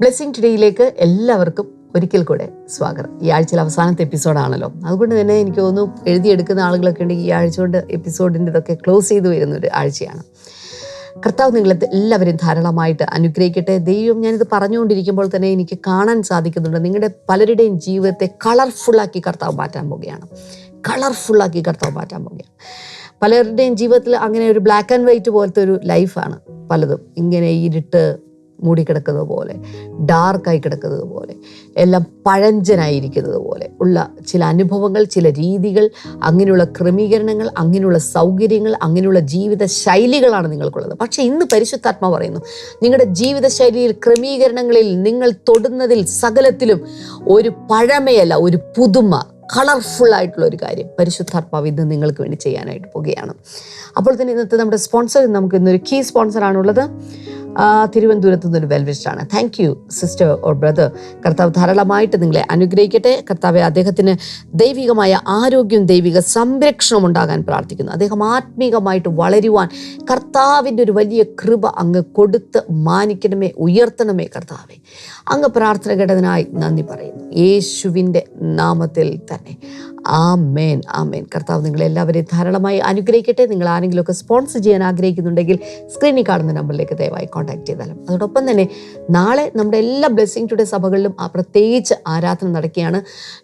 Blessing ടുഡേയിലേക്ക് എല്ലാവർക്കും ഒരിക്കൽ കൂടെ സ്വാഗതം. ഈ ആഴ്ചയിലെ അവസാനത്തെ എപ്പിസോഡാണല്ലോ അതുകൊണ്ട് തന്നെ എനിക്ക് തോന്നുന്നു എഴുതിയെടുക്കുന്ന ആളുകളൊക്കെ ഉണ്ടെങ്കിൽ ഈ ആഴ്ച കൊണ്ട് എപ്പിസോഡിന്റെ ഇതൊക്കെ ക്ലോസ് ചെയ്തു വരുന്ന ഒരു ആഴ്ചയാണ്. കർത്താവ് നിങ്ങളെ എല്ലാവരും ധാരാളമായിട്ട് അനുഗ്രഹിക്കട്ടെ. ദൈവം ഞാനിത് പറഞ്ഞുകൊണ്ടിരിക്കുമ്പോൾ തന്നെ എനിക്ക് കാണാൻ സാധിക്കുന്നുണ്ട്. നിങ്ങളുടെ പലരുടെയും ജീവിതത്തെ കളർഫുള്ളാക്കി കർത്താവ് മാറ്റാൻ പോവുകയാണ്. കളർഫുള്ളാക്കി കർത്താവ് മാറ്റാൻ പോവുകയാണ്. പലരുടെയും ജീവിതത്തിൽ അങ്ങനെ ഒരു ബ്ലാക്ക് ആൻഡ് വൈറ്റ് പോലത്തെ ഒരു ലൈഫാണ് പലതും. ഇങ്ങനെ ഇരുട്ട് മൂടിക്കിടക്കുന്നത് പോലെ ഡാർക്കായി കിടക്കുന്നത് പോലെ എല്ലാം പഴഞ്ചനായിരിക്കുന്നത് പോലെ ഉള്ള ചില അനുഭവങ്ങൾ ചില രീതികൾ അങ്ങനെയുള്ള ക്രമീകരണങ്ങൾ അങ്ങനെയുള്ള സൗകര്യങ്ങൾ അങ്ങനെയുള്ള ജീവിത ശൈലികളാണ് നിങ്ങൾക്കുള്ളത്. പക്ഷേ ഇന്ന് പരിശുദ്ധാത്മ പറയുന്നു നിങ്ങളുടെ ജീവിത ശൈലിയിൽ ക്രമീകരണങ്ങളിൽ നിങ്ങൾ തൊടുന്നതിൽ സകലത്തിലും ഒരു പഴമയല്ല ഒരു പുതുമ കളർഫുൾ ആയിട്ടുള്ള ഒരു കാര്യം. പരിശുദ്ധാത്മാവ് ഇന്ന് നിങ്ങൾക്ക് വേണ്ടി ചെയ്യാനായിട്ട് പോവുകയാണ്. അപ്പോൾ തന്നെ ഇന്നത്തെ നമ്മുടെ സ്പോൺസർ നമുക്ക് ഇന്നൊരു കീ സ്പോൺസറാണുള്ളത് തിരുവനന്തപുരത്ത് നിന്നൊരു വെൽവിസ്റ്റാണ് thank you sister or brother കർത്താവ് ധാരാളമായിട്ട് നിങ്ങളെ അനുഗ്രഹിക്കട്ടെ. കർത്താവെ അദ്ദേഹത്തിന് ദൈവികമായ ആരോഗ്യം ദൈവിക സംരക്ഷണം ഉണ്ടാകാൻ പ്രാർത്ഥിക്കുന്നു. അദ്ദേഹം ആത്മീകമായിട്ട് വളരുവാൻ കർത്താവിന്റെ ഒരു വലിയ കൃപ അങ്ങ് കൊടുത്ത് മാനിക്കണമേ ഉയർത്തണമേ കർത്താവെ. അങ്ങ് പ്രാർത്ഥന ഘടകനായി നന്ദി പറയുന്നു. യേശുവിന്റെ നാമത്തിൽ തന്നെ. ആമേൻ മേൻ കർത്താവ് നിങ്ങളെല്ലാവരെയും ധാരാളമായി അനുഗ്രഹിക്കട്ടെ. നിങ്ങൾ ആരെങ്കിലുമൊക്കെ സ്പോൺസർ ചെയ്യാൻ ആഗ്രഹിക്കുന്നുണ്ടെങ്കിൽ സ്ക്രീനിൽ കാണുന്ന നമ്പറിലേക്ക് ദയവായി കോൺടാക്ട് ചെയ്താലും അതോടൊപ്പം തന്നെ നാളെ നമ്മുടെ എല്ലാ ബ്ലെസ്സിങ് ടുഡേ സഭകളിലും ആ പ്രത്യേകിച്ച് ആരാധന നടക്കുകയാണ്.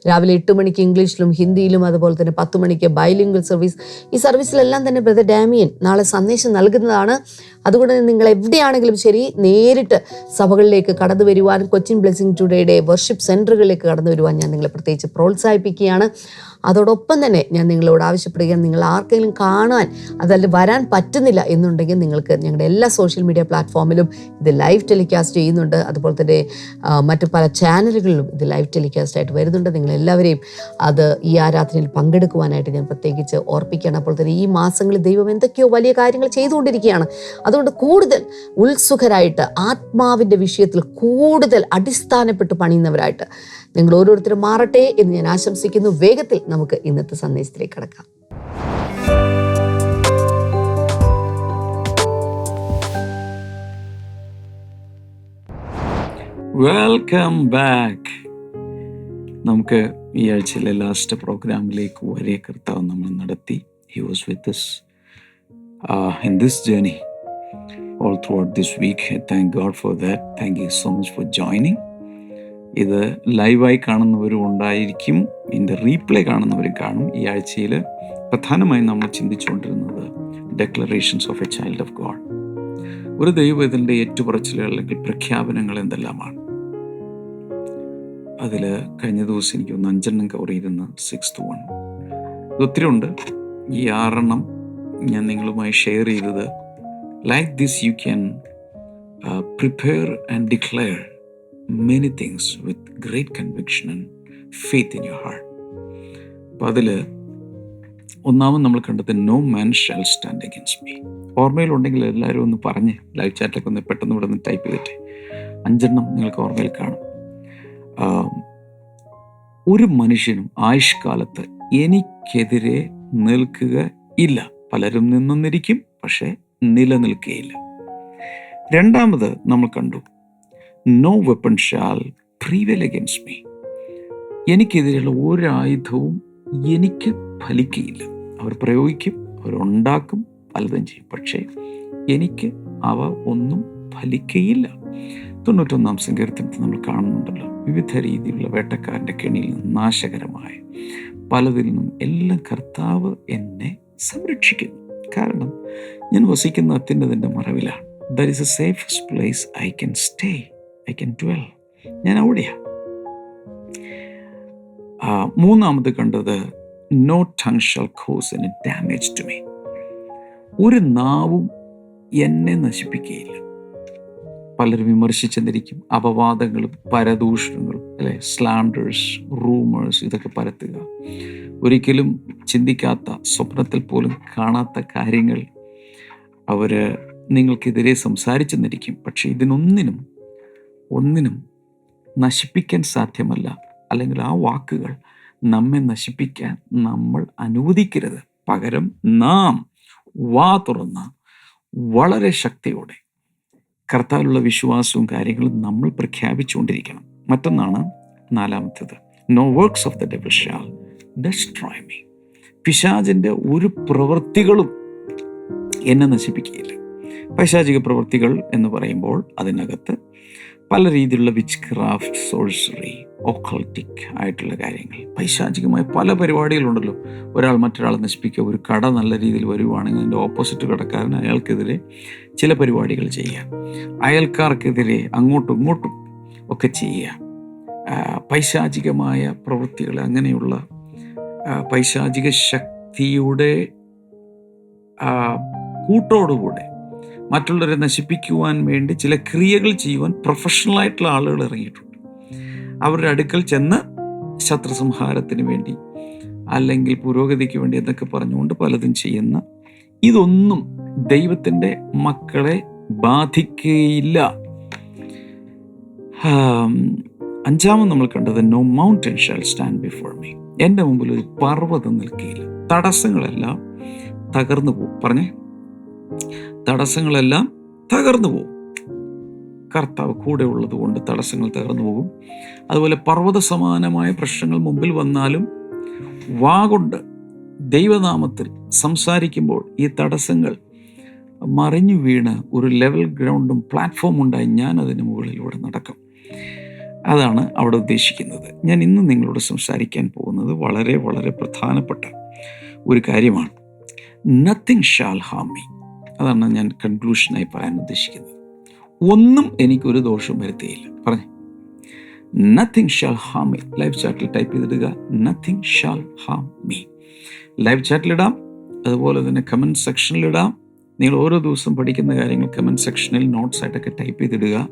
രാവിലെ എട്ട് മണിക്ക് ഇംഗ്ലീഷിലും ഹിന്ദിയിലും അതുപോലെ തന്നെ പത്ത് മണിക്ക് ബൈലിംഗ്വൽ സർവീസ് ഈ സർവീസിലെല്ലാം തന്നെ ബ്രദർ ഡാമിയൻ നാളെ സന്ദേശം നൽകുന്നതാണ്. അതുകൊണ്ട് നിങ്ങൾ എവിടെയാണെങ്കിലും ശരി നേരിട്ട് സഭകളിലേക്ക് കടന്നു വരുവാൻ കൊച്ചിൻ ബ്ലെസ്സിങ് ടുഡേയുടെ വർഷിപ്പ് സെന്ററുകളിലേക്ക് കടന്നു വരുവാൻ ഞാൻ നിങ്ങളെ പ്രത്യേകിച്ച് പ്രോത്സാഹിപ്പിക്കുകയാണ്. അതോടൊപ്പം തന്നെ ഞാൻ നിങ്ങളോട് ആവശ്യപ്പെടുകയാണ്. നിങ്ങൾ ആർക്കെങ്കിലും കാണാൻ അതല്ല വരാൻ പറ്റുന്നില്ല എന്നുണ്ടെങ്കിൽ നിങ്ങൾക്ക് ഞങ്ങളുടെ എല്ലാ സോഷ്യൽ മീഡിയ പ്ലാറ്റ്ഫോമിലും ഇത് ലൈവ് ടെലികാസ്റ്റ് ചെയ്യുന്നുണ്ട്. അതുപോലെ തന്നെ മറ്റു പല ചാനലുകളിലും ഇത് ലൈവ് ടെലികാസ്റ്റ് ആയിട്ട് വരുന്നുണ്ട്. നിങ്ങളെല്ലാവരെയും അത് ഈ ആരാധനയിൽ പങ്കെടുക്കുവാനായിട്ട് ഞാൻ പ്രത്യേകിച്ച് ഓർപ്പിക്കുകയാണ്. അപ്പോൾ തന്നെ ഈ മാസങ്ങളിൽ ദൈവം എന്തൊക്കെയോ വലിയ കാര്യങ്ങൾ ചെയ്തുകൊണ്ടിരിക്കുകയാണ്. അതുകൊണ്ട് കൂടുതൽ ഉത്സുഖരായിട്ട് ആത്മാവിന്റെ വിഷയത്തിൽ കൂടുതൽ അടിസ്ഥാനപ്പെട്ട് പണിയുന്നവരായിട്ട് നിങ്ങൾ ഓരോരുത്തരും മാറട്ടെ എന്ന് ഞാൻ ആശംസിക്കുന്നു. വേഗത്തിൽ നമുക്ക് ഇന്നത്തെ സന്ദേശത്തിലേക്ക് കടക്കാം. വെൽക്കം ബാക്ക് നമുക്ക് ഈ ആഴ്ചയിലെ ലാസ്റ്റ് പ്രോഗ്രാമിലേക്ക് വരെ കർത്താവ് നമ്മൾ നടത്തി. He was with this in this journey all throughout this week thank God for that thank you so much for joining ഇത് ലൈവായി കാണുന്നവരും ഉണ്ടായിരിക്കും. ഇതിന്റെ റീപ്ലേ കാണുന്നവരും കാണും. ഈ ആഴ്ചയിൽ പ്രധാനമായും നമ്മൾ ചിന്തിച്ചുകൊണ്ടിരുന്നത് declarations of a child of God ഒരു ദൈവത്തിന്റെ ഏറ്റുപറച്ചിലുകൾ അല്ലെങ്കിൽ പ്രഖ്യാപനങ്ങൾ എന്തെല്ലാമാണ്? അതിൽ കഴിഞ്ഞ ദിവസം എനിക്ക് ഒന്ന് അഞ്ചെണ്ണം കവർ ചെയ്തിരുന്ന. സിക്സ്ത് വൺ ഇത് ഒത്തിരി ഉണ്ട്. ഈ ആറെണ്ണം ഞാൻ നിങ്ങളുമായി ഷെയർ ചെയ്തത് like this you can prepare and declare many things with great conviction and faith in your heart അപ്പോൾ അതിൽ ഒന്നാമത് നമ്മൾ കണ്ടത് no man shall stand against me ഓർമ്മയിലുണ്ടെങ്കിൽ എല്ലാവരും ഒന്ന് പറഞ്ഞ് ലൈവ് ചാറ്റിലൊക്കെ ഒന്ന് പെട്ടെന്ന് ഇവിടെ നിന്ന് ടൈപ്പ് ചെയ്തിട്ട് അഞ്ചെണ്ണം നിങ്ങൾക്ക് ഓർമ്മയിൽ കാണും. ഒരു മനുഷ്യനും ആയുഷ്കാലത്ത് എനിക്കെതിരെ നിൽക്കുക ഇല്ല. പലരും നിന്നിരിക്കും പക്ഷേ നിലനിൽക്കുകയില്ല രണ്ടാമത് നമ്മൾ കണ്ടു no weapon shall prevail against me എനിക്കെതിരെയുള്ള ഒരു ആയുധവും എനിക്ക് ഫലിക്കുകയില്ല അവർ പ്രയോഗിക്കും അവരുണ്ടാക്കും പലതും ചെയ്യും. പക്ഷേ എനിക്ക് അവ ഒന്നും ഫലിക്കുകയില്ല തൊണ്ണൂറ്റൊന്നാം സങ്കീർത്തനത്തിൽ നമ്മൾ കാണുന്നുണ്ടല്ലോ വിവിധ രീതിയിലുള്ള വേട്ടക്കാരന്റെ കെണിയിൽ നിന്ന് നാശകരമായ പലതിൽ നിന്നും എല്ലാം കർത്താവ് എന്നെ സംരക്ഷിക്കുന്നു. കാരണം ഞാൻ വസിക്കുന്ന അത്യുന്നതിന്റെ മറവിലാണ്. There is a safest place I can stay I can dwell ഞാൻ അവിടെയാണ് മൂന്നാമത് കണ്ടത് no tongue shall cause any damage to me ഒരു നാവും എന്നെ നശിപ്പിക്കുകയില്ല. പലരും വിമർശിച്ചെന്നിരിക്കും അപവാദങ്ങളും പരദൂഷണങ്ങളും അല്ലെ? സ്ലാൻഡേഴ്സ് റൂമേഴ്സ് ഇതൊക്കെ പരത്തുക. ഒരിക്കലും ചിന്തിക്കാത്ത സ്വപ്നത്തിൽ പോലും കാണാത്ത കാര്യങ്ങൾ അവർ നിങ്ങൾക്കെതിരെ സംസാരിച്ചെന്നിരിക്കും. പക്ഷേ ഇതിനൊന്നിനും ഒന്നിനും നശിപ്പിക്കാൻ സാധ്യമല്ല. അല്ലെങ്കിൽ ആ വാക്കുകൾ നമ്മെ നശിപ്പിക്കാൻ നമ്മൾ അനുവദിക്കരുത്. പകരം നാം വാ തുറന്ന് വളരെ ശക്തിയോടെ കർത്താവിലുള്ള വിശ്വാസവും കാര്യങ്ങളും നമ്മൾ പ്രഖ്യാപിച്ചുകൊണ്ടിരിക്കണം. മറ്റൊന്നാണ് നാലാമത്തേത്. No works of the devil shall destroy me പിശാചിന്റെ ഒരു പ്രവൃത്തികളും എന്നെ നശിപ്പിക്കുകയില്ല. പൈശാചിക പ്രവൃത്തികൾ എന്ന് പറയുമ്പോൾ അതിനകത്ത് പല രീതിയിലുള്ള വിച്ച് ക്രാഫ്റ്റ് സോഴ്സറി ഒക്കൾട്ടിക് ആയിട്ടുള്ള കാര്യങ്ങൾ. പൈശാചികമായ പല പരിപാടികളുണ്ടല്ലോ. ഒരാൾ മറ്റൊരാളെ നശിപ്പിക്കുക ഒരു കട നല്ല രീതിയിൽ വരുവാണെങ്കിൽ അതിന്റെ ഓപ്പോസിറ്റ് കടക്കാരൻ അയാൾക്കെതിരെ ചില പരിപാടികൾ ചെയ്യുക. അയൽക്കാർക്കെതിരെ അങ്ങോട്ടും ഇങ്ങോട്ടും ഒക്കെ ചെയ്യുക. പൈശാചികമായ പ്രവൃത്തികൾ അങ്ങനെയുള്ള പൈശാചിക ശക്തിയുടെ കൂട്ടോടുകൂടെ മറ്റുള്ളവരെ നശിപ്പിക്കുവാൻ വേണ്ടി ചില ക്രിയകൾ ചെയ്യുവാൻ പ്രൊഫഷണൽ ആയിട്ടുള്ള ആളുകൾ ഇറങ്ങിയിട്ടുണ്ട്. അവരുടെ അടുക്കൽ ചെന്ന് ശത്രുസംഹാരത്തിന് വേണ്ടി അല്ലെങ്കിൽ പുരോഗതിക്ക് വേണ്ടി എന്നൊക്കെ പറഞ്ഞുകൊണ്ട് പലതും ചെയ്യുന്ന ഇതൊന്നും ദൈവത്തിന്റെ മക്കളെ ബാധിക്കുകയില്ല അഞ്ചാമത് നമ്മൾ കണ്ടത് no mountain shall stand before me എന്റെ മുമ്പിൽ ഒരു പർവതം നിൽക്കുകയില്ല തടസ്സങ്ങളെല്ലാം തകർന്നു പോകും. പറഞ്ഞേ? തടസ്സങ്ങളെല്ലാം തകർന്നു പോകും. കർത്താവ് കൂടെ ഉള്ളത് കൊണ്ട് തടസ്സങ്ങൾ തകർന്നു പോകും. അതുപോലെ പർവത സമാനമായ പ്രശ്നങ്ങൾ മുമ്പിൽ വന്നാലും വാഗൊണ്ട് ദൈവനാമത്തിൽ സംസാരിക്കുമ്പോൾ ഈ തടസ്സങ്ങൾ മറിഞ്ഞു വീണ് ഒരു ലെവൽ ഗ്രൗണ്ടും പ്ലാറ്റ്ഫോം ഉണ്ടായി ഞാൻ അതിന് മുകളിലൂടെ നടക്കും. അതാണ് അവിടെ ഉദ്ദേശിക്കുന്നത്. ഞാൻ ഇന്ന് നിങ്ങളോട് സംസാരിക്കാൻ പോകുന്നത് വളരെ വളരെ പ്രധാനപ്പെട്ട ഒരു കാര്യമാണ്. നത്തിങ് ഷാൽ ഹാം മീ അതാണ് ഞാൻ കൺക്ലൂഷനായി പറയാൻ ഉദ്ദേശിക്കുന്നത്. ഒന്നും എനിക്കൊരു ദോഷവും വരുത്തിയില്ല. പറഞ്ഞു. Nothing shall harm me live ചാറ്റിൽ type ചെയ്തിടുക. Nothing shall harm me live ചാറ്റിലിടാം അതുപോലെ തന്നെ കമന്റ് സെക്ഷനിലിടാം നിങ്ങൾ ഓരോ ദിവസം പഠിക്കുന്ന കാര്യങ്ങൾ കമന്റ് സെക്ഷനിൽ നോട്ട്സ് ആയിട്ടൊക്കെ ടൈപ്പ് ചെയ്തിടുക.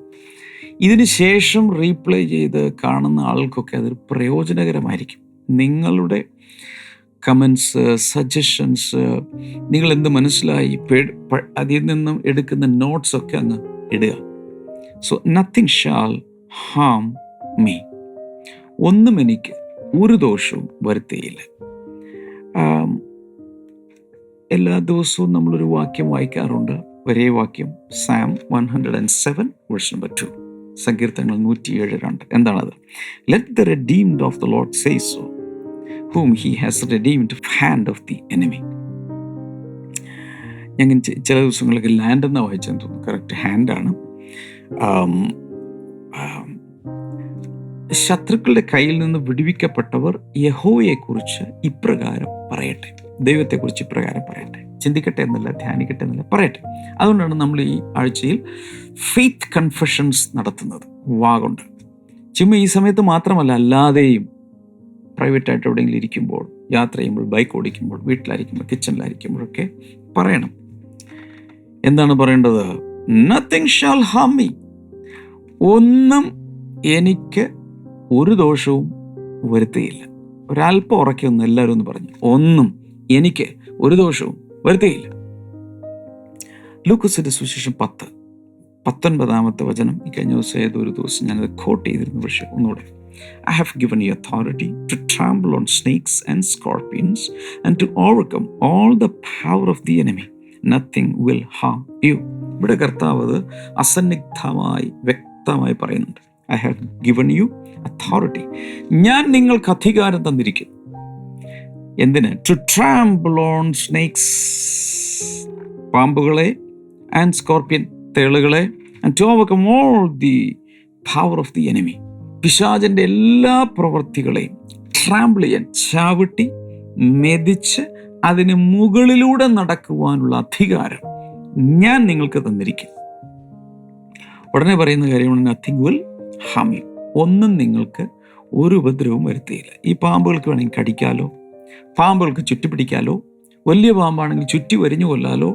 ഇതിന് ശേഷം റീപ്ലൈ ചെയ്ത് കാണുന്ന ആൾക്കൊക്കെ അതൊരു പ്രയോജനകരമായിരിക്കും. നിങ്ങളുടെ കമൻസ് സജഷൻസ് നിങ്ങൾ എന്ത് മനസ്സിലായി? അതിൽ നിന്നും എടുക്കുന്ന നോട്ട്സ് ഒക്കെ അങ്ങ് ഇടുക. So nothing shall harm me ഒന്നും എനിക്ക് ഒരു ദോഷവും വരുത്തിയില്ല. എല്ലാ ദിവസവും നമ്മളൊരു വാക്യം വായിക്കാറുണ്ട്. ഒരേ വാക്യം psalm one hundred and seven verse number two സങ്കീർത്തനങ്ങൾ നൂറ്റിയേഴ് രണ്ട്. എന്താണത്? Let the redeemed of the Lord say so whom he has redeemed hand of the enemy. ഞങ്ങൾ ചില ദിവസങ്ങളൊക്കെ ലാൻഡ് എന്നാ വായിച്ചെന്ന് തോന്നുന്നു. കറക്റ്റ് ഹാൻഡാണ് ശത്രുക്കളുടെ കയ്യിൽ നിന്ന് വിടുവിക്കപ്പെട്ടവർ യഹോയെക്കുറിച്ച് ഇപ്രകാരം പറയട്ടെ. ദൈവത്തെക്കുറിച്ച് ഇപ്രകാരം പറയട്ടെ. ചിന്തിക്കട്ടെ എന്നല്ല ധ്യാനിക്കട്ടെ എന്നല്ല പറയട്ടെ. അതുകൊണ്ടാണ് നമ്മൾ ഈ ആഴ്ചയിൽ ഫെയ്ത്ത് കൺഫെഷൻസ് നടത്തുന്നത്. വാഗുണ്ട് ചുമ്മാ ഈ സമയത്ത് മാത്രമല്ല അല്ലാതെയും പ്രൈവറ്റായിട്ട് എവിടെയെങ്കിലും ഇരിക്കുമ്പോൾ യാത്ര ചെയ്യുമ്പോൾ ബൈക്ക് ഓടിക്കുമ്പോൾ വീട്ടിലായിരിക്കുമ്പോൾ കിച്ചണിലായിരിക്കുമ്പോഴൊക്കെ പറയണം. എന്താണ് പറയേണ്ടത്? നത്തിങ് ഷാൽ ഹാം മീ ഒന്നും എനിക്ക് ഒരു ദോഷവും വരുത്തിയില്ല. ഒരല്പം ഉറക്കിയൊന്നും എല്ലാവരും ഒന്ന് പറഞ്ഞു. ഒന്നും എനിക്ക് ഒരു ദോഷവും വരുത്തിയില്ല. ലൂക്കസിന്റെ സുശേഷം പത്ത് പത്തൊൻപതാമത്തെ വചനം. ഈ കഴിഞ്ഞ ദിവസം ഏതൊരു ദിവസം ഞാനത് കോട്ട് ചെയ്തിരുന്നു പക്ഷേ ഒന്നുകൂടെ I have given you authority to trample on snakes and scorpions and to overcome all the power of the enemy. Nothing will harm you. ഇവിടെ കർത്താവ് അത് അസന്നിഗ്ധമായി വ്യക്തമായി പറയുന്നുണ്ട്. I have given you authority ഞാൻ നിങ്ങൾക്ക് അധികാരം തന്നിരിക്കുന്നു എന്തിന്? ടു ട്രാമ്പിൾ ഓൺ സ്നേക്സ് പാമ്പുകളെ and scorpion തേളുകളെ and to overcome all the power of the enemy പിശാചന്റെ എല്ലാ പ്രവൃത്തികളെയും ട്രാമ്പിൾ ചെയ്യാൻ ചാവിട്ടി മെതിച്ച് അതിന് മുകളിലൂടെ നടക്കുവാനുള്ള അധികാരം ഞാൻ നിങ്ങൾക്ക് തന്നിരിക്കുന്നു. ഉടനെ പറയുന്ന കാര്യമാണ് നത്തിങ് വിൽ ഹാം ഒന്നും നിങ്ങൾക്ക് ഒരു ഉപദ്രവവും വരുത്തിയില്ല. ഈ പാമ്പുകൾക്ക് വേണമെങ്കിൽ കടിക്കാലോ പാമ്പുകൾക്ക് ചുറ്റിപ്പിടിക്കാലോ വലിയ പാമ്പാണെങ്കിൽ ചുറ്റി വരിഞ്ഞു കൊല്ലാലോ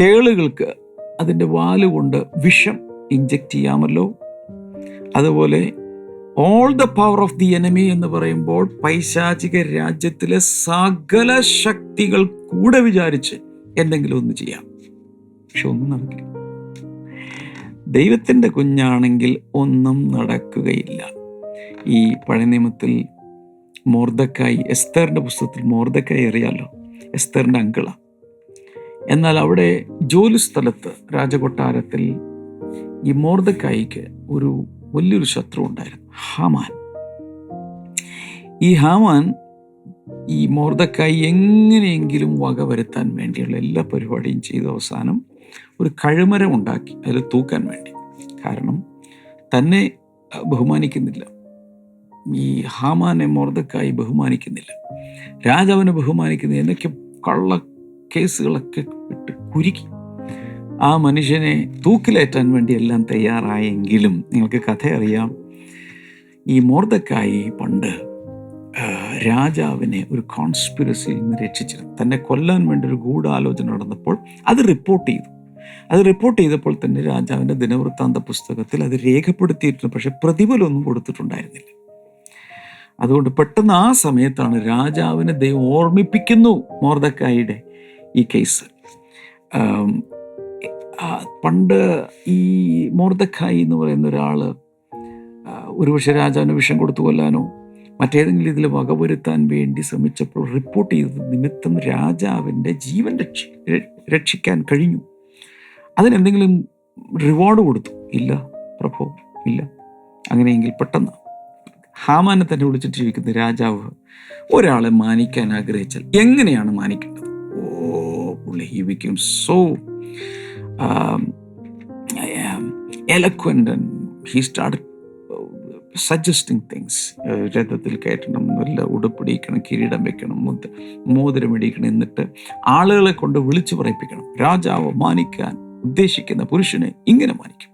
തേളുകൾക്ക് അതിന്റെ വാൽ കൊണ്ട് വിഷം ഇഞ്ചക്റ്റ് ചെയ്യാമല്ലോ. അതുപോലെ all the power of the enemy എന്ന് പറയുമ്പോൾ പൈശാചിക രാജ്യത്തിലെ സകല ശക്തികൾ കൂടെ വിചാരിച്ച് എന്തെങ്കിലും ഒന്ന് ചെയ്യാം. പക്ഷെ ഒന്നും നടക്കില്ല. ദൈവത്തിന്റെ കുഞ്ഞാണെങ്കിൽ ഒന്നും നടക്കുകയില്ല. ഈ പഴയ നിയമത്തിൽ മോർദക്കായി എസ്തറിന്റെ പുസ്തകത്തിൽ മോർദക്കായി അറിയാലോ? എസ്തറിന്റെ അങ്കിള. എന്നാൽ അവിടെ ജോലി സ്ഥലത്ത് രാജകൊട്ടാരത്തിൽ ഈ മോർദക്കായിക്ക് ഒരു വലിയൊരു ശത്രു ഉണ്ടായിരുന്നു ഹാമാൻ. ഈ ഹാമാൻ ഈ മോർദക്കായി എങ്ങനെയെങ്കിലും വക വരുത്താൻ വേണ്ടിയുള്ള എല്ലാ പരിപാടിയും ചെയ്ത അവസാനം ഒരു കഴുമരം ഉണ്ടാക്കി അതിൽ തൂക്കാൻ വേണ്ടി. കാരണം തന്നെ ബഹുമാനിക്കുന്നില്ല. ഈ ഹാമാനെ മോർദക്കായി ബഹുമാനിക്കുന്നില്ല. രാജാവിനെ ബഹുമാനിക്കുന്ന എന്നൊക്കെ കള്ള കേസുകളൊക്കെ ഇട്ട് കുരുക്കി. ആ മനുഷ്യനെ തൂക്കിലേറ്റാൻ വേണ്ടി എല്ലാം തയ്യാറായെങ്കിലും നിങ്ങൾക്ക് കഥ അറിയാം ഈ മോർദക്കായി പണ്ട് രാജാവിനെ ഒരു കോൺസ്പിറസിയിൽ നിന്ന് രക്ഷിച്ചിരുന്നു തന്നെ കൊല്ലാൻ വേണ്ടി ഒരു ഗൂഢാലോചന നടന്നപ്പോൾ അത് റിപ്പോർട്ട് ചെയ്തു. അത് റിപ്പോർട്ട് ചെയ്തപ്പോൾ തന്നെ രാജാവിന്റെ ദിനവൃത്താന്ത പുസ്തകത്തിൽ അത് രേഖപ്പെടുത്തിയിട്ടുണ്ട്. പക്ഷേ പ്രതിഫലമൊന്നും കൊടുത്തിട്ടുണ്ടായിരുന്നില്ല. അതുകൊണ്ട് പെട്ടെന്ന് ആ സമയത്താണ് രാജാവിനെ ദൈവം ഓർമ്മിപ്പിക്കുന്നു മോർദക്കായിയുടെ ഈ കേസ് പണ്ട് ഈ മോർദക്കായി എന്ന് പറയുന്ന ഒരാൾ ഒരുപക്ഷെ രാജാവിന് വിഷം കൊടുത്തു കൊല്ലാനോ മറ്റേതെങ്കിലും ഇതിൽ വകവരുത്താൻ വേണ്ടി ശ്രമിച്ചപ്പോൾ റിപ്പോർട്ട് ചെയ്തത് നിമിത്തം രാജാവിന്റെ ജീവൻ രക്ഷി രക്ഷിക്കാൻ കഴിഞ്ഞു. അതിനെന്തെങ്കിലും റിവാർഡ് കൊടുത്തു? ഇല്ല പ്രഭു ഇല്ല. അങ്ങനെയെങ്കിൽ പെട്ടെന്ന്. ഹാമാനെ തന്നെ വിളിച്ചിട്ട് ജീവിക്കുന്ന രാജാവ് ഒരാളെ മാനിക്കാൻ ആഗ്രഹിച്ചാൽ എങ്ങനെയാണ് മാനിക്കേണ്ടത്? ഓ പുള്ളി he become so eloquent he start suggesting things രഥത്തിൽ കയറ്റണം നല്ല ഉടുപ്പിടിക്കണം കിരീടം വെക്കണം മുത്ത് മോതിരം ഇടിക്കണം എന്നിട്ട് ആളുകളെ കൊണ്ട് വിളിച്ചു പറയിപ്പിക്കണം. രാജാവ് മാനിക്കാൻ ഉദ്ദേശിക്കുന്ന പുരുഷനെ ഇങ്ങനെ മാനിക്കും.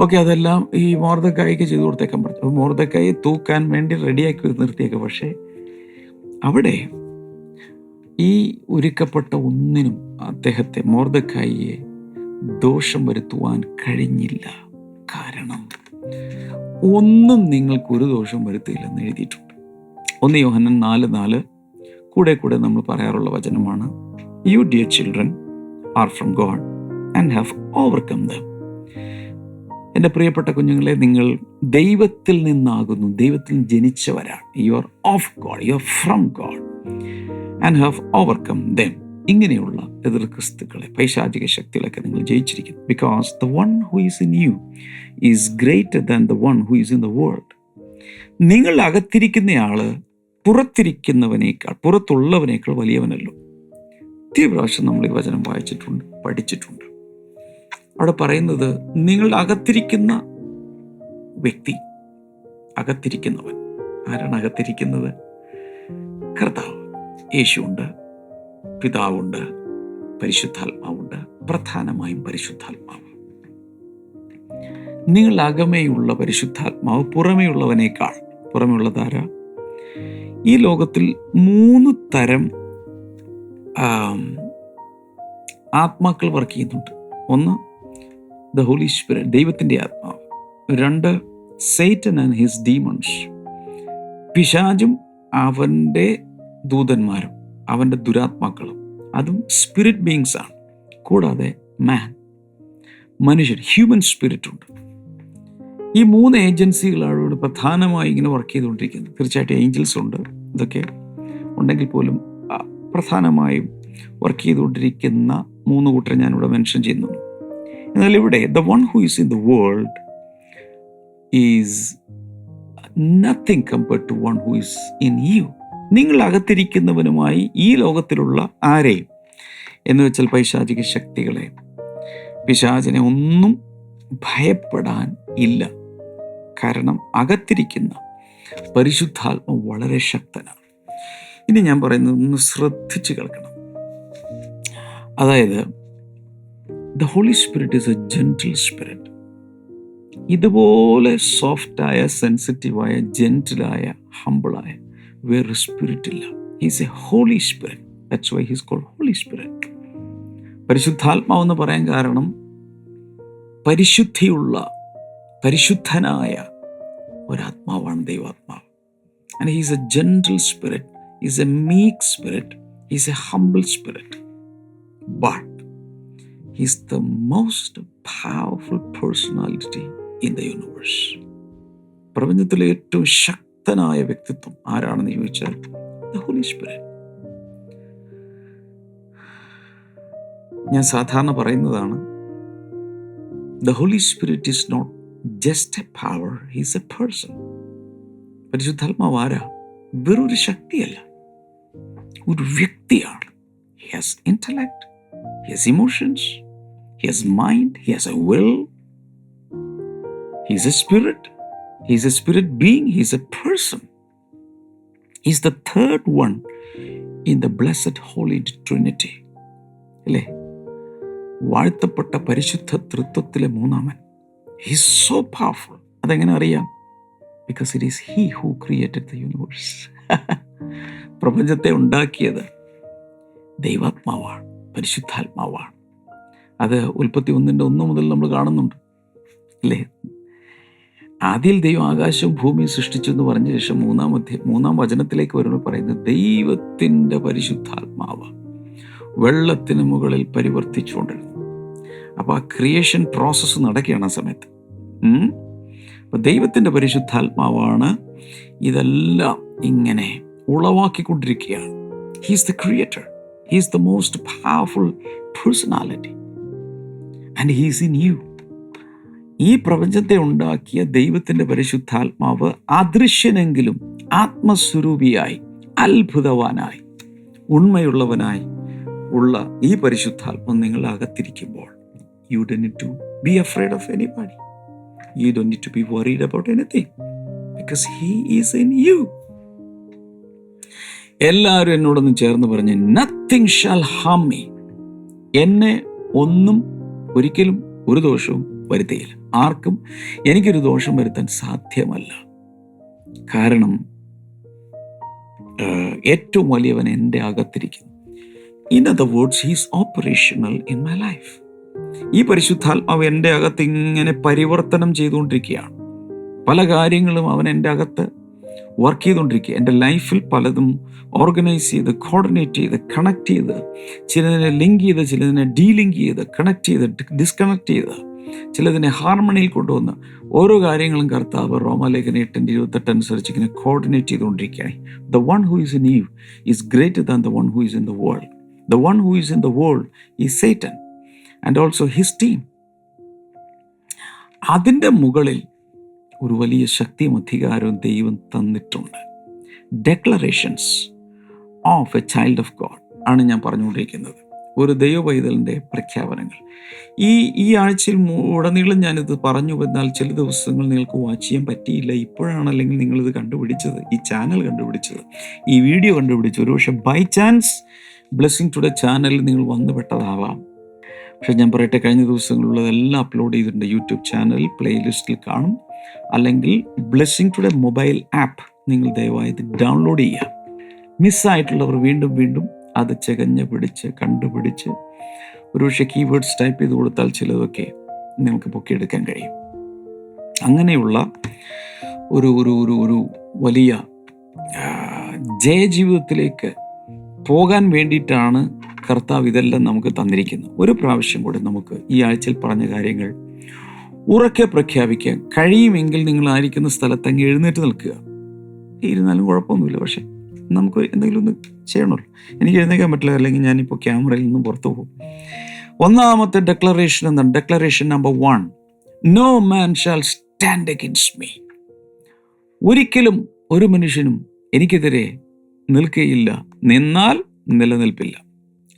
ഓക്കെ അതെല്ലാം ഈ മോർദക്കായിക്ക് ചെയ്തു കൊടുത്തേക്കാൻ പറഞ്ഞു. മോർദക്കായി തൂക്കാൻ വേണ്ടി റെഡിയാക്കി നിർത്തിയേക്ക്. പക്ഷേ അവിടെ ഈ ഒരുക്കപ്പെട്ട ഒന്നിനും അദ്ദേഹത്തെ മോർദക്കായിയെ ദോഷം വരുത്തുവാൻ കഴിഞ്ഞില്ല. കാരണം ഒന്നും നിങ്ങൾക്ക് ഒരു ദോഷം വരുത്തിയില്ലെന്ന് എഴുതിയിട്ടുണ്ട്. ഒന്ന് യോഹനൻ നാല് നാല് കൂടെ കൂടെ നമ്മൾ പറയാറുള്ള വചനമാണ് you dear children are from God and have overcome them എന്റെ പ്രിയപ്പെട്ട കുഞ്ഞുങ്ങളെ നിങ്ങൾ ദൈവത്തിൽ നിന്നാകുന്നു ദൈവത്തിൽ ജനിച്ചവരാണ്. You are of God you are from God and have overcome them ഇങ്ങനെയുള്ള എതിർ ക്രിസ്തുക്കളെ പൈശാചിക ശക്തികളൊക്കെ നിങ്ങൾ ജയിച്ചിരിക്കുന്നു. Because the one who is in you is greater than the one who is in the world നിങ്ങൾ അകത്തിരിക്കുന്നയാൾ പുറത്തിരിക്കുന്നവനേക്കാൾ പുറത്തുള്ളവനേക്കാൾ വലിയവനല്ലോ. ഒത്തിരി പ്രാവശ്യം നമ്മൾ ഈ വചനം വായിച്ചിട്ടുണ്ട് പഠിച്ചിട്ടുണ്ട്. അവിടെ പറയുന്നത് നിങ്ങളുടെ അകത്തിരിക്കുന്ന വ്യക്തി അകത്തിരിക്കുന്നവൻ. ആരാണ് അകത്തിരിക്കുന്നത്? കർത്താവ്. യേശുണ്ട് പിതാവുണ്ട് പരിശുദ്ധാത്മാവുണ്ട് പ്രധാനമായും പരിശുദ്ധാത്മാവ്. നിങ്ങൾ അകമേയുള്ള പരിശുദ്ധാത്മാവ് പുറമേയുള്ളവനേക്കാൾ പുറമേയുള്ള ധാര ഈ ലോകത്തിൽ മൂന്ന് തരം ആത്മാക്കൾ വർക്ക് ചെയ്യുന്നുണ്ട്. ഒന്ന് ദ ഹോളി സ്പിരിറ്റ് ദൈവത്തിന്റെ ആത്മാവ്. രണ്ട് സെയ്റ്റൻ ആൻഡ് ഹിസ് ഡീമൺസ്. പിശാജും അവന്റെ ദൂതന്മാരും. അവന്റെ ദുരാത്മാക്കളും. അതും സ്പിരിറ്റ് ബീങ്സ് ആണ്. കൂടാതെ മാൻ മനുഷ്യൻ ഹ്യൂമൻ സ്പിരിറ്റ് ഉണ്ട്. ഈ മൂന്ന് ഏജൻസികളാണ് ഇവിടെ പ്രധാനമായി ഇങ്ങനെ വർക്ക് ചെയ്തുകൊണ്ടിരിക്കുന്നത്. തീർച്ചയായിട്ടും ഏഞ്ചൽസ് ഉണ്ട്. ഇതൊക്കെ ഉണ്ടെങ്കിൽ പോലും പ്രധാനമായും വർക്ക് ചെയ്തുകൊണ്ടിരിക്കുന്ന മൂന്ന് കൂട്ടരെ ഞാനിവിടെ മെൻഷൻ ചെയ്യുന്നു. എന്നാൽ ഇവിടെ the one who is in the world is nothing compared to one who is in you നിങ്ങൾ അകത്തിരിക്കുന്നവനുമായി ഈ ലോകത്തിലുള്ള ആരെയും? എന്ന് വെച്ചാൽ പൈശാചിക ശക്തികളെ. പിശാചിനെ ഒന്നും ഭയപ്പെടാൻ ഇല്ല. കാരണം അകത്തിരിക്കുന്ന പരിശുദ്ധാത്മ വളരെ ശക്തനാണ്. ഇനി ഞാൻ പറയുന്നത് ഒന്ന് ശ്രദ്ധിച്ച് കേൾക്കണം. അതായത് the Holy Spirit is a gentle spirit ഇതുപോലെ സോഫ്റ്റായ സെൻസിറ്റീവായ ജെന്റിലായ ഹമ്പിളായ വേറൊരു സ്പിരിറ്റ് ഇല്ല. He's a holy spirit that's why he's called Holy Spirit പരിശുദ്ധാത്മാവെന്ന് പറയാൻ കാരണം പരിശുദ്ധിയുള്ള പരിശുദ്ധനായ ഒരാത്മാവാണ് ദൈവാത്മാവ്. And he's a gentle spirit is a meek spirit is a humble spirit but he's the most powerful personality in the universe പ്രപഞ്ചത്തിലെ ഏറ്റവും ശക്തനായ വ്യക്തിത്വം ആരാണെന്ന് ചോദിച്ചാൽ ദ ഹോലി സ്പിരിറ്റ്. ഞാൻ സാധാരണ പറയുന്നതാണ് the Holy Spirit is not just a power he's a person. പരിശുദ്ധാത്മാവ് ആരാ? വെറൊരു ശക്തിയല്ല. ഒരു വ്യക്തിയാണ്. He has intellect he has emotions he has mind he has a will he he's a spirit he's a spirit being He's a person He's the third one in the blessed Holy Trinity അല്ലേ? വാഴ്ത്തപ്പെട്ട പരിശുദ്ധ തൃത്വത്തിലെ മൂന്നാമൻ. His so powerful അതെങ്ങനെ അറിയാം? Because it is he who created the universe പ്രപഞ്ചത്തെ ഉണ്ടാക്കിയത് ദൈവാത്മാവാണ് പരിശുദ്ധാത്മാവാണ്. അത് ഉൽപ്പത്തി ഒന്നിന്റെ ഒന്ന് മുതൽ നമ്മൾ കാണുന്നുണ്ട്. അല്ലേ? ആദ്യം ദൈവം ആകാശവും ഭൂമിയും സൃഷ്ടിച്ചു എന്ന് പറഞ്ഞ ശേഷം മൂന്നാം അധ്യ മൂന്നാം വചനത്തിലേക്ക് വരുമ്പോൾ പറയുന്നത് ദൈവത്തിന്റെ പരിശുദ്ധാത്മാവ് വെള്ളത്തിന് മുകളിൽ പരിവർത്തിച്ചുകൊണ്ടിരുന്നു. അപ്പോൾ ആ ക്രിയേഷൻ പ്രോസസ്സ് നടക്കുകയാണ് ആ സമയത്ത്. അപ്പം ദൈവത്തിന്റെ പരിശുദ്ധാത്മാവാണ് ഇതെല്ലാം ഇങ്ങനെ ഉളവാക്കിക്കൊണ്ടിരിക്കുകയാണ്. He's the creator he's the most powerful personality and he's in you ഈ പ്രപഞ്ചത്തെ ഉണ്ടാക്കിയ ദൈവത്തിന്റെ പരിശുദ്ധാത്മാവ് അദൃശ്യനെങ്കിലും ആത്മസ്വരൂപിയായി അത്ഭുതവാനായി ഉണ്മയുള്ളവനായി ഉള്ള ഈ പരിശുദ്ധാത്മം നിങ്ങളുടെ അകത്തിരിക്കുമ്പോൾ you do need to be afraid of any anybody you do need to be worried about anything because he is in you എല്ലാവരും എന്നോടൊന്ന് ചേർന്ന് പറഞ്ഞ് നത്തിങ് ഷാൽ ഹാം മീ എന്നെ ഒന്നും ഒരിക്കലും ഒരു ദോഷവും വരുത്തിയില്ല. ആർക്കും എനിക്കൊരു ദോഷം വരുത്താൻ സാധ്യമല്ല. കാരണം ഏറ്റവും വലിയവൻ എന്റെ അകത്തിരിക്കുന്നു. In other words he's operational in my life ഈ പരിശുദ്ധാത്മാവ് എന്റെ അകത്ത് ഇങ്ങനെ പരിവർത്തനം ചെയ്തുകൊണ്ടിരിക്കുകയാണ്. പല കാര്യങ്ങളും അവൻ എന്റെ അകത്ത് വർക്ക് ചെയ്തുകൊണ്ടിരിക്കുക. എന്റെ ലൈഫിൽ പലതും ഓർഗനൈസ് ചെയ്ത് കോർഡിനേറ്റ് ചെയ്ത് കണക്ട് ചെയ്ത് ചിലതിനെ ലിങ്ക് ചെയ്ത് ചിലതിനെ ഡീലിങ്ക് ചെയ്ത് കണക്ട് ചെയ്ത് ഡിസ്കണക്ട് ചെയ്ത് ചിലതിനെ ഹാർമണിയിൽ കൊണ്ടുവന്ന് ഓരോ കാര്യങ്ങളും കർത്താവ് റോമാലേഖന എട്ടിന്റെ ഇരുപത്തെട്ട് അനുസരിച്ച് ഇങ്ങനെ കോർഡിനേറ്റ് ചെയ്തുകൊണ്ടിരിക്കുകയാണ്. The one who is in you is greater than the one who is in the world the one who is in the world is Satan and also his team അതിന്റെ മുകളിൽ ഒരു വലിയ ശക്തിയും അധികാരവും ദൈവം തന്നിട്ടുണ്ട്. Declarations of a child of God ആണ് ഞാൻ പറഞ്ഞുകൊണ്ടിരിക്കുന്നത്. ഒരു ദൈവ പൈതലിന്റെ പ്രഖ്യാപനങ്ങൾ. ഈ ഈ ആഴ്ചയിൽ ഉടനീളം ഞാനിത് പറഞ്ഞു എന്നാൽ ചില ദിവസങ്ങൾ നിങ്ങൾക്ക് വാച്ച് ചെയ്യാൻ പറ്റിയില്ല. ഇപ്പോഴാണ് അല്ലെങ്കിൽ നിങ്ങളിത് കണ്ടുപിടിച്ചത് ഈ ചാനൽ കണ്ടുപിടിച്ചത്. ഈ വീഡിയോ കണ്ടുപിടിച്ചത്. ഒരുപക്ഷെ ബൈ ചാൻസ് ബ്ലെസ്സിങ് ടുഡേ ചാനലിൽ നിങ്ങൾ വന്നുപെട്ടതാവാം പക്ഷെ ഞാൻ പറയട്ടെ കഴിഞ്ഞ ദിവസങ്ങളിലുള്ളതെല്ലാം അപ്ലോഡ് ചെയ്തിട്ടുണ്ട്. യൂട്യൂബ് ചാനലിൽ പ്ലേലിസ്റ്റിൽ കാണും. അല്ലെങ്കിൽ ബ്ലെസ്സിങ് ടുഡേ മൊബൈൽ ആപ്പ് നിങ്ങൾ ദയവായി ഇത് ഡൗൺലോഡ് ചെയ്യുക. മിസ്സായിട്ടുള്ളവർ വീണ്ടും വീണ്ടും അത് ചകഞ്ഞ് പിടിച്ച് കണ്ടുപിടിച്ച് ഒരുപക്ഷെ കീവേഡ്സ് ടൈപ്പ് ചെയ്ത് കൊടുത്താൽ ചിലതൊക്കെ നിങ്ങൾക്ക് പൊക്കിയെടുക്കാൻ കഴിയും. അങ്ങനെയുള്ള ഒരു ഒരു ഒരു ഒരു വലിയ ജയ ജയജീവിതത്തിലേക്ക് പോകാൻ വേണ്ടിയിട്ടാണ് കർത്താവ് ഇതെല്ലാം നമുക്ക് തന്നിരിക്കുന്നത്. ഒരു പ്രാവശ്യം കൂടെ നമുക്ക് ഈ ആഴ്ചയിൽ പറഞ്ഞ കാര്യങ്ങൾ ഉറക്കെ പ്രഖ്യാപിക്കാൻ കഴിയുമെങ്കിൽ നിങ്ങൾ ആയിരിക്കുന്ന സ്ഥലത്തങ്ങ് എഴുന്നേറ്റ് നിൽക്കുക. ഇരുന്നാലും കുഴപ്പമൊന്നുമില്ല പക്ഷെ നമുക്ക് എന്തെങ്കിലും ഒന്ന് ചെയ്യണമല്ലോ. എനിക്ക് എഴുന്നേക്കാൻ പറ്റില്ല അല്ലെങ്കിൽ ഞാനിപ്പോൾ ക്യാമറയിൽ നിന്ന് പുറത്തു പോകും. ഒന്നാമത്തെ ഡെക്ലറേഷൻ എന്താണ്? Declaration number one no man shall stand against me ഒരിക്കലും ഒരു മനുഷ്യനും എനിക്കെതിരെ നിൽക്കുകയില്ല നിന്നാൽ നിലനിൽപ്പില്ല.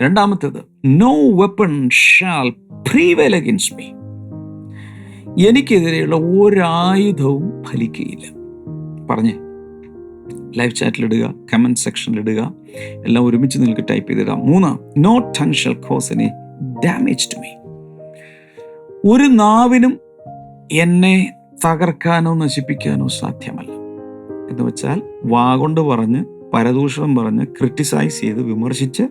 രണ്ടാമത്തേത് no weapon shall prevail against me എനിക്കെതിരെയുള്ള ഒരായുധവും ഫലിക്കുകയില്ല പറഞ്ഞേ. ലൈവ് ചാറ്റിലിടുക കമന്റ് സെക്ഷനിലിടുക എല്ലാം ഒരുമിച്ച് നിങ്ങൾക്ക് ടൈപ്പ് ചെയ്തിടാം. മൂന്ന് no tongue cause any damage to me ഒരു നാവിനും എന്നെ തകർക്കാനോ നശിപ്പിക്കാനോ സാധ്യമല്ല. എന്ന് വെച്ചാൽ വാ കൊണ്ട് പറഞ്ഞ് പരദൂഷണം പറഞ്ഞ് ക്രിട്ടിസൈസ് ചെയ്ത് വിമർശിച്ച്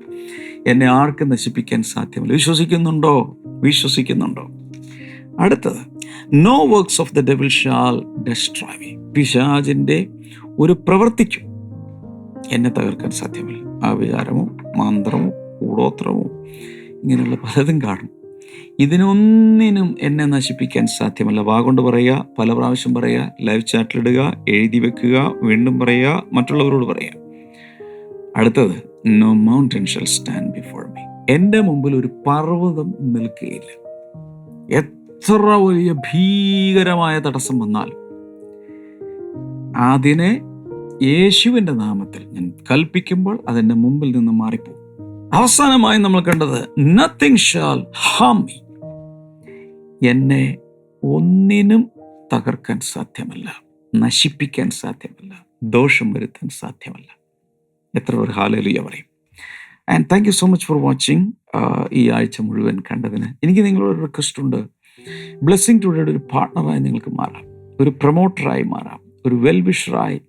എന്നെ ആർക്കും നശിപ്പിക്കാൻ സാധ്യമല്ല. വിശ്വസിക്കുന്നുണ്ടോ? വിശ്വസിക്കുന്നുണ്ടോ? അടുത്തത് no works of the devil shall destroy പിശാജിന്റെ ഒരു പ്രവർത്തിക്കും എന്നെ തകർക്കാൻ സാധ്യമല്ല. ആ വിചാരമോ മന്ത്രമോ കൂടോത്രമോ ഇങ്ങനെയുള്ള പലതും കാണും. ഇതിനൊന്നിനും എന്നെ നശിപ്പിക്കാൻ സാധ്യമല്ല. വാ കൊണ്ട് പറയുക പല പ്രാവശ്യം പറയുക ലൈവ് ചാറ്റിലിടുക എഴുതി വെക്കുക വീണ്ടും പറയുക മറ്റുള്ളവരോട് പറയുക. അടുത്തത് no mountain shall stand before me എന്റെ മുമ്പിൽ ഒരു പർവതം നിൽക്കുകയില്ല. എത്ര വലിയ ഭീകരമായ തടസ്സം വന്നാലും അതിനെ യേശുവിന്റെ നാമത്തിൽ ഞാൻ കൽപ്പിക്കുമ്പോൾ അതെന്റെ മുമ്പിൽ നിന്ന് മാറിപ്പോകും. അവസാനമായി നമ്മൾ കണ്ടത് നത്തിങ് ഷാൽ ഹാം മീ എന്നെ ഒന്നിനും തകർക്കാൻ സാധ്യമല്ല നശിപ്പിക്കാൻ സാധ്യമല്ല ദോഷം വരുത്താൻ സാധ്യമല്ല. എത്ര ഒരു ഹാലലിയ പറയും. And thank you so much for watching ഈ ആഴ്ച മുഴുവൻ കണ്ടതിന്. എനിക്ക് നിങ്ങളോട് റിക്വസ്റ്റ് ഉണ്ട്. ബ്ലെസ്സിങ് ടുഡേയുടെ ഒരു പാർട്ണറായി നിങ്ങൾക്ക് മാറാം. ഒരു പ്രൊമോട്ടറായി മാറാം. ഒരു വെൽവിഷറായി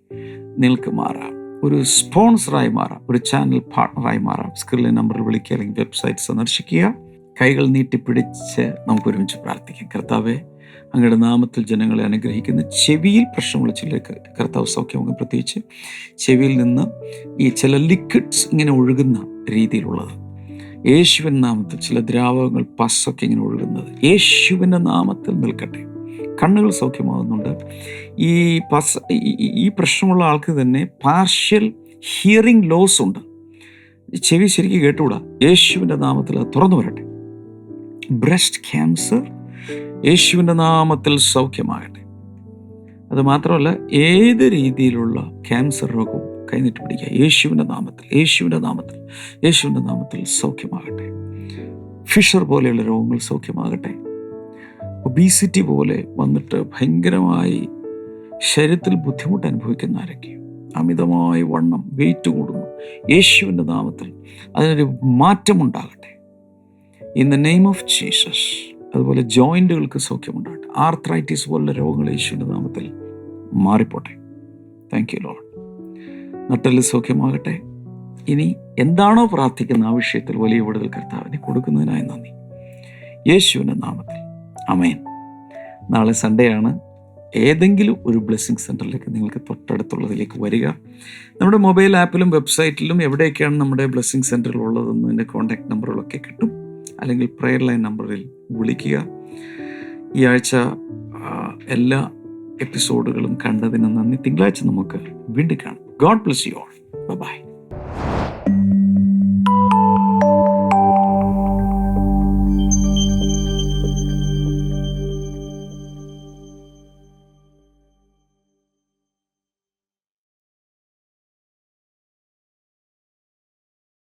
നിങ്ങൾക്ക് മാറാം ഒരു സ്പോൺസറായി മാറാം. ഒരു ചാനൽ പാർട്ണറായി മാറാം. സ്ക്രീനിലെ നമ്പറിൽ വിളിക്കുക അല്ലെങ്കിൽ വെബ്സൈറ്റ് സന്ദർശിക്കുക. കൈകൾ നീട്ടിപ്പിടിച്ച് നമുക്ക് ഒരുമിച്ച് പ്രാർത്ഥിക്കാം. കർത്താവെ അങ്ങയുടെ നാമത്തിൽ ജനങ്ങളെ അനുഗ്രഹിക്കുന്ന ചെവിയിൽ പ്രശ്നമുള്ള ചിലർക്ക് കർത്താവ് സൗഖ്യമൊക്കെ പ്രത്യേകിച്ച് ചെവിയിൽ നിന്ന് ഈ ചില ലിക്വിഡ്സ് ഇങ്ങനെ ഒഴുകുന്ന രീതിയിലുള്ളത്. യേശുവിൻ നാമത്തിൽ ചില ദ്രാവകങ്ങൾ പസ്സൊക്കെ ഇങ്ങനെ ഒഴുകുന്നത്. യേശുവിന്റെ നാമത്തിൽ നിൽക്കട്ടെ. കണ്ണുകൾ സൗഖ്യമാകുന്നുണ്ട്. ഈ പസ് ഈ- പ്രശ്നമുള്ള ആൾക്ക് തന്നെ പാർഷ്യൽ ഹിയറിംഗ് ലോസ് ഉണ്ട്. ചെവി ശരിക്കും കേട്ടുകൂടാ യേശുവിന്റെ നാമത്തിൽ തുറന്നു വരട്ടെ ബ്രസ്റ്റ് ക്യാൻസർ യേശുവിന്റെ നാമത്തിൽ സൗഖ്യമാകട്ടെ. അത് മാത്രമല്ല ഏത് രീതിയിലുള്ള ക്യാൻസർ രോഗവും കൈനീട്ടി പിടിക്കുക. യേശുവിന്റെ നാമത്തിൽ യേശുവിന്റെ നാമത്തിൽ യേശുവിന്റെ നാമത്തിൽ സൗഖ്യമാകട്ടെ. ഫിഷർ പോലെയുള്ള രോഗങ്ങൾ സൗഖ്യമാകട്ടെ. ഒബീസിറ്റി പോലെ വന്നിട്ട് ഭയങ്കരമായി ശരീരത്തിൽ ബുദ്ധിമുട്ട് അനുഭവിക്കുന്ന ആരൊക്കെ അമിതമായ വണ്ണം വെയിറ്റ് കൂടുന്നു. യേശുവിന്റെ നാമത്തിൽ അതിനൊരു മാറ്റമുണ്ടാകട്ടെ. In the name of Jesus അതുപോലെ ജോയിന്റുകൾക്ക് സൗഖ്യമുണ്ടാകട്ടെ. ആർത്രൈറ്റിസ് പോലുള്ള രോഗങ്ങൾ യേശുവിന്റെ നാമത്തിൽ മാറിപ്പോട്ടെ. താങ്ക് യു ലോഡ് നട്ടെല്ല് സൗഖ്യമാകട്ടെ. ഇനി എന്താണോ പ്രാർത്ഥിക്കുന്ന ആ വിഷയത്തിൽ വലിയ വിടുതൽ കർത്താവിനെ കൊടുക്കുന്നതിനായി നന്ദി. യേശുവിന്റെ നാമത്തിൽ. അമേൻ നാളെ സൺഡേ ആണ് ഏതെങ്കിലും ഒരു ബ്ലെസ്സിങ് സെന്ററിലേക്ക് നിങ്ങൾക്ക് തൊട്ടടുത്തുള്ളതിലേക്ക് വരിക. നമ്മുടെ മൊബൈൽ ആപ്പിലും വെബ്സൈറ്റിലും എവിടെയൊക്കെയാണ് നമ്മുടെ ബ്ലെസ്സിങ് സെന്ററുകൾ ഉള്ളതെന്നതിന്റെ കോൺടാക്ട് നമ്പറുകളൊക്കെ കിട്ടും. അല്ലെങ്കിൽ പ്രെയർ ലൈൻ നമ്പറിൽ വിളിക്കുക. ഈ ആഴ്ച എല്ലാ എപ്പിസോഡുകളും കണ്ടതിന് നന്ദി. തിങ്കളാഴ്ച നമുക്ക് വീണ്ടും കാണാം. God bless you all. Bye.